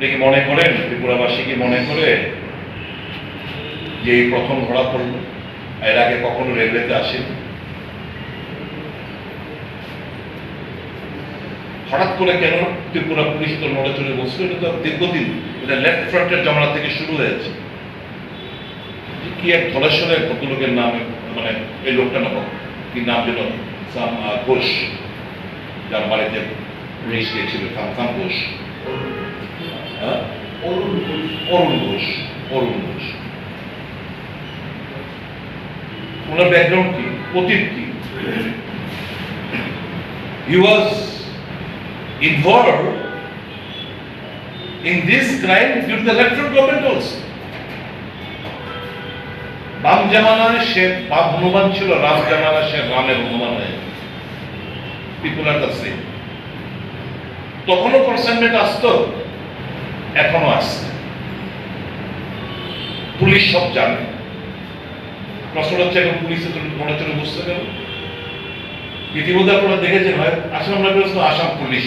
আপনি কি মনে করেন ত্রিপুরাবাসী কি মনে করে যে এই প্রথম ধরা পড়ল? এর আগে কখনো রেলওয়েতে আসেন? হঠাৎ করে কেন ত্রিপুরা পুলিশ তো নড়ে চড়ে বসল? এটা তো দীর্ঘদিন, এটা লেফট ফ্রন্টের জমানা থেকে শুরু হয়েছে। কি এক ধলেশ্বরের ভদ্রলোকের নাম মানে এই লোকটা নাম কি নাম যেন ঘোষ, যার বাড়িতে রেস গিয়েছিল ঘোষ। হ্যাঁ? অরুণ ঘোষ। অরুণ ঘোষ। ওনার ব্যাকগ্রাউন্ড কি? অতীত কি? In this crime during the electoral government also. বাম জামানায় সে বাম হনুমান ছিল, রাম জামানায় সে রামের হনুমান হয়ে পিপুল আর দ্য সেম তখনও কনসাইনমেন্ট আসতো। এখনও আসছে পুলিশ সব জানে। প্রশ্ন হচ্ছে এখন পুলিশে তুমি মনে চলে বুঝতে গেল ইতিমধ্যে আপনারা দেখেছেন, হয় আসাম নগরস্থ আসাম পুলিশ।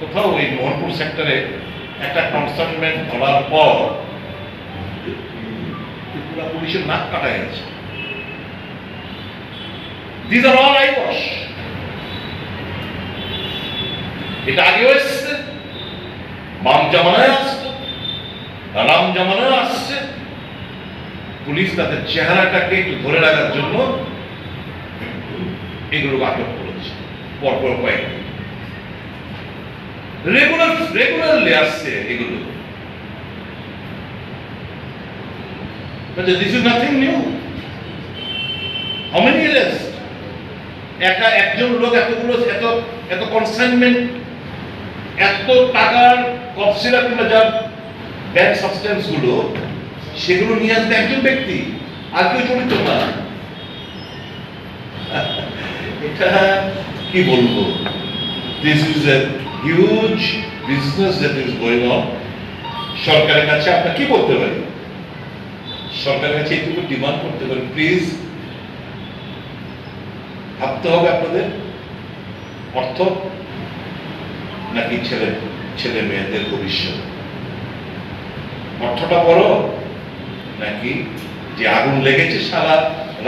কোথাও ওই মোহনপুর সেক্টরে একটা কনসাইনমেন্ট ধরার পর ত্রিপুরা পুলিশের নাক কাটা গেছে। দিজ আর অল আই এটা আগেও এসছে। বাম জামানায় আসছে রাম জামানায় আসছে পুলিশ তাদের চেহারাটাকে একটু ধরে রাখার জন্য এগুলো আটক করেছে পরপর কয়েকদিন রেগুলার রেগুলারলি আসছে এগুলো this is nothing new. How many years? একটা, একজন লোক এতগুলো, এত এত কনসাইনমেন্ট এত টাকার কপসিলা কিংবা যার ব্যাংক সাবস্টেন্সগুলো, সেগুলো নিয়ে আসতে একজন ব্যক্তি, আর কেউ জড়িত না এটা কি বলব? This is a huge business that is going on সরকারের কাছে আমরা কি বলতে পারি সরকারের কাছে এইটুকু ডিমান্ড করতে পারি প্লিজ ভাবতে হবে আপনাদের। অর্থ নাকি ছেলে ছেলে মেয়েদের ভবিষ্যৎ? অর্থটা বড় নাকি যে আগুন লেগেছে সারা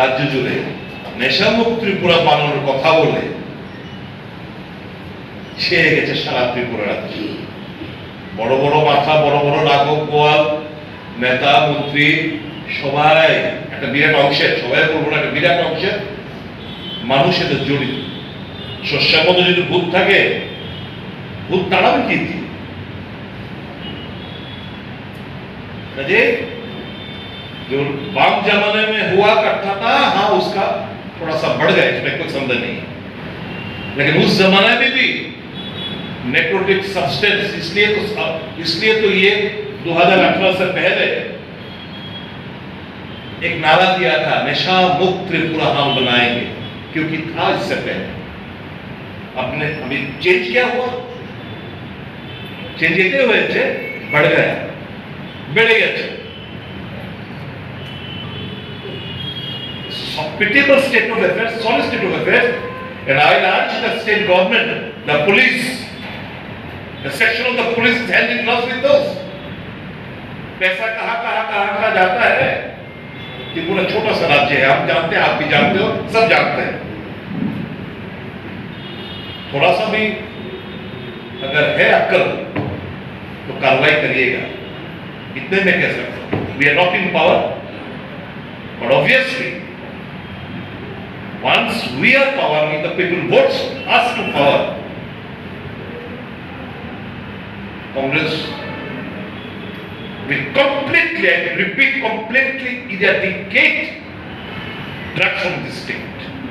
রাজ্য জুড়ে নেশামুক্ত ত্রিপুরা বানানোর কথা বলে, সে গেছে সারা ত্রিপুরা রাজ্য বড় বড় মাথা, বড় বড় রাঘব গোয়াল, নেতা, মন্ত্রী, সবাই, একটা বিরাট অংশের, সবাই বলব না, একটা বিরাট অংশের মানুষ জড়িত। শস্যের মধ্যে যদি ভূত থাকে, ভূত তাড়াবে কি काजे? जो बाम जमाने में हुआ करता था हाँ उसका थोड़ा सा बढ़ गया, इसमें कोई संदेह नहीं है। लेकिन उस जमाने में भी नेक्रोटिक सब्सटेंस इसलिए तो इसलिए तो ये 2018 से पहले एक नारा दिया था नशा मुक्त त्रिपुरा हम बनाएँगे, क्योंकि था इससे पहले। अपने अभी चेंज क्या हुआ? चेंज ये हुए थे? बढ़ गया। বেড়ে গেছে pitiable state of affairs, sorry state of affairs, and I urge the state government, the police, the section of the police is hand in glove with those. पैसा कहाँ कहाँ कहाँ कहाँ जाता है ये पूरा छोटा सा राज्य है हम जानते हैं आप भी जानते हो सब जानते हैं थोड़ा सा भी अगर है अक्ल तो कार्रवाई करिएगा इतने में कह सकते we are not in power but obviously once we are power means the people votes us to power congress will completely i repeat completely eradicate drugs from this state